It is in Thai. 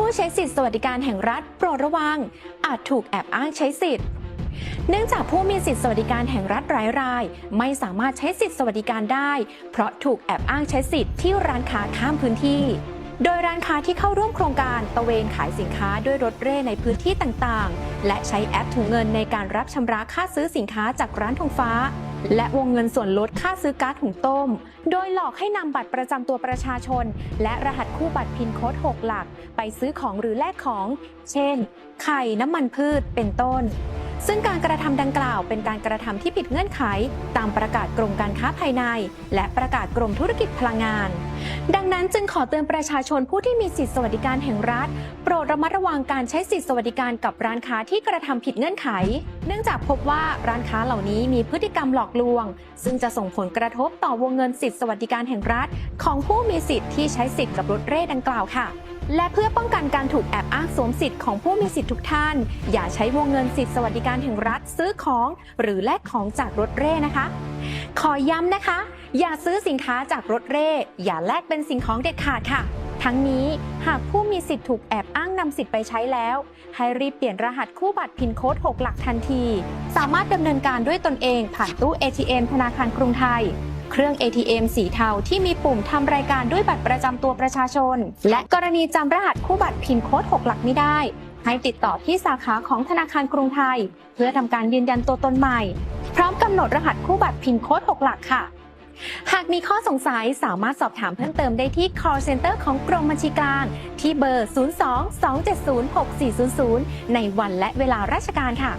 ผู้ใช้สิทธิสวัสดิการแห่งรัฐโปรดระวัง อาจถูกแอบอ้างใช้สิทธิ์เนื่องจากผู้มีสิทธิสวัสดิการแห่งรัฐรายราย ไม่สามารถใช้สิทธิสวัสดิการได้ เพราะถูกแอบอ้างใช้สิทธิ์ที่ร้านค้าข้ามพื้นที่ โดยร้านค้าที่เข้าร่วมโครงการตระเวนขายสินค้าด้วยรถเร่ในพื้นที่ต่างๆ และใช้แอปถุงเงินในการรับชำระค่าซื้อสินค้าจากร้านทองฟ้า และวงเงินส่วนลดค่าซื้อก๊าซหุงต้ม โดยหลอกให้นำบัตรประจำตัวประชาชน และรหัสคู่บัตรพินโค้ด 6 หลัก ไปซื้อของหรือแลกของ เช่น ไข่น้ำมันพืชเป็นต้น ซึ่งการกระทำดังกล่าวเป็นการกระทำที่ผิดเงื่อนไข ตามประกาศกรมการค้าภายใน และประกาศกรมธุรกิจพลังงาน ดังนั้นจึงขอเตือนประชาชนผู้ที่มีสิทธิสวัสดิการแห่งรัฐ โปรดระมัดระวังการใช้สิทธิสวัสดิการกับร้านค้าที่กระทำผิดเงื่อนไข เนื่องจากพบว่าร้านค้าเหล่านี้มีพฤติกรรมหลอกลวง ซึ่งจะส่งผลกระทบต่อวงเงินสิทธิสวัสดิการแห่งรัฐ ของผู้มีสิทธิ์ที่ใช้สิทธิ์กับรถเร่ดังกล่าวค่ะ และเพื่อป้องกันการถูกแอบอ้างสวมสิทธิ์ของผู้มีสิทธิ์ทุกท่าน อย่าใช้วงเงินสิทธิสวัสดิการแห่งรัฐซื้อของ หรือแลกของจากรถเร่นะคะ ขอย้ำนะคะ อย่าซื้อสินค้าจากรถเร่ อย่าแลกเป็นสิ่งของเด็ดขาดค่ะ ทั้งนี้หากผู้มีสิทธิ์ถูกแอบอ้างนำสิทธิ์ไปใช้แล้ว ให้รีบเปลี่ยนรหัสคู่บัตรพินโค้ด 6 หลักทันที สามารถดำเนินการด้วยตนเองผ่านตู้ ATM ธนาคารกรุงไทย เครื่อง ATM สีเทาที่มีปุ่มทำรายการด้วยบัตรประจำตัวประชาชน และกรณีจำรหัสคู่บัตรพินโค้ด 6 หลักไม่ได้ ให้ติดต่อที่สาขาของธนาคารกรุงไทย เพื่อทำการยืนยันตัวตนใหม่ พร้อมกำหนดรหัสคู่บัตรพินโค้ด 6 หลักค่ะ หากมีข้อสงสัยสามารถสอบถามเพิ่มเติมได้ที่ call center ของกรมบัญชีกลาง ที่เบอร์ 02 270 6400 ในวันและเวลาราชการค่ะ